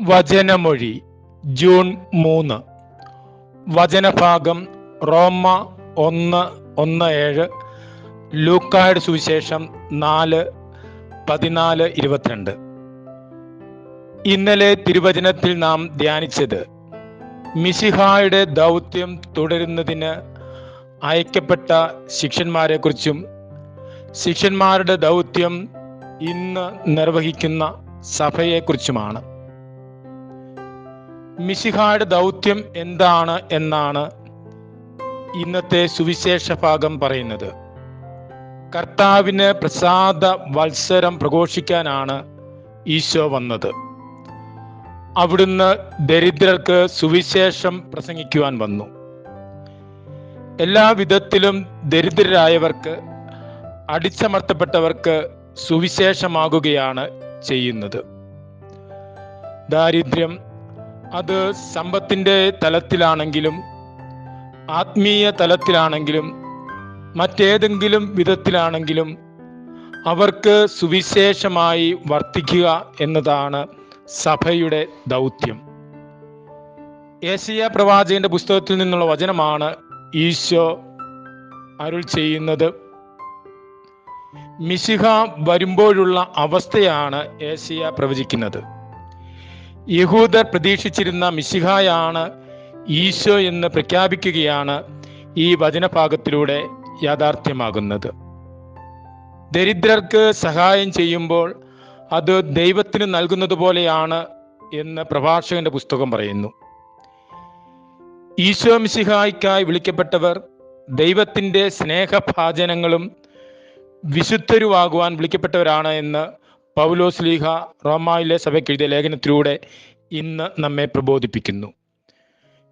വചനമൊഴി June മൂന്ന്. വചനഭാഗം റോമ ഒന്ന് ഒന്ന് ഏഴ്. ലൂക്കായുടെ സുവിശേഷം നാല് പതിനാല് ഇരുപത്തിരണ്ട്. ഇന്നലെ തിരുവചനത്തിൽ നാം ധ്യാനിച്ചത് മിശിഹായുടെ ദൗത്യം തുടരുന്നതിന് അയക്കപ്പെട്ട ശിഷ്യന്മാരെക്കുറിച്ചും ശിഷ്യന്മാരുടെ ദൗത്യം ഇന്ന് നിർവഹിക്കുന്ന സഭയെക്കുറിച്ചുമാണ്. മിശിഹായുടെ ദൗത്യം എന്താണ് എന്നാണ് ഇന്നത്തെ സുവിശേഷ ഭാഗം പറയുന്നത്. കർത്താവിന് പ്രസാദ വത്സരം പ്രഘോഷിക്കാനാണ് ഈശോ വന്നത്. അവിടുന്ന് ദരിദ്രർക്ക് സുവിശേഷം പ്രസംഗിക്കുവാൻ വന്നു. എല്ലാ വിധത്തിലും ദരിദ്രരായവർക്ക് അടിച്ചമർത്തപ്പെട്ടവർക്ക് സുവിശേഷമാകുകയാണ് ചെയ്യുന്നത്. ദാരിദ്ര്യം അത് സമ്പത്തിന്റെ തലത്തിലാണെങ്കിലും ആത്മീയ തലത്തിലാണെങ്കിലും മറ്റേതെങ്കിലും വിധത്തിലാണെങ്കിലും അവർക്ക് സുവിശേഷമായി വർത്തിക്കുക എന്നതാണ് സഭയുടെ ദൗത്യം. ഏഷ്യ പ്രവാചകന്റെ പുസ്തകത്തിൽ നിന്നുള്ള വചനമാണ് ഈശോ അരുൾ ചെയ്യുന്നത്. മിശിഹ വരുമ്പോഴുള്ള അവസ്ഥയാണ് ഏഷ്യ പ്രവചിക്കുന്നത്. യഹൂദർ പ്രതീക്ഷിച്ചിരുന്ന മിശിഹായാണ് ഈശോ എന്ന് പ്രഖ്യാപിക്കുകയാണ് ഈ വചനഭാഗത്തിലൂടെ യാഥാർത്ഥ്യമാകുന്നത്. ദരിദ്രർക്ക് സഹായം ചെയ്യുമ്പോൾ അത് ദൈവത്തിന് നൽകുന്നത് പോലെയാണ് എന്ന് പ്രഭാഷകന്റെ പുസ്തകം പറയുന്നു. ഈശോ മിശിഹായ്ക്കായി വിളിക്കപ്പെട്ടവർ ദൈവത്തിന്റെ സ്നേഹഭാചനങ്ങളും വിശുദ്ധരുവാകുവാൻ വിളിക്കപ്പെട്ടവരാണ് എന്ന് പൗലോസ് ലീഹ റോമായിലെ സഭയ്ക്ക് എഴുതിയ ലേഖനത്തിലൂടെ ഇന്ന് നമ്മെ പ്രബോധിപ്പിക്കുന്നു.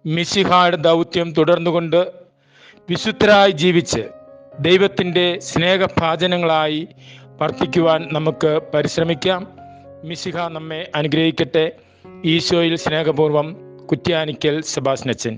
മിസിഹായുടെ ദൗത്യം തുടർന്നുകൊണ്ട് വിശുദ്ധരായി ജീവിച്ച് ദൈവത്തിന്റെ സ്നേഹഭാചനങ്ങളായി വർത്തിക്കുവാൻ നമുക്ക് പരിശ്രമിക്കാം. മിസിഹ നമ്മെ അനുഗ്രഹിക്കട്ടെ. ഈശോയിൽ സ്നേഹപൂർവം കുറ്റ്യാനിക്കൽ സെബാസ്നച്ചൻ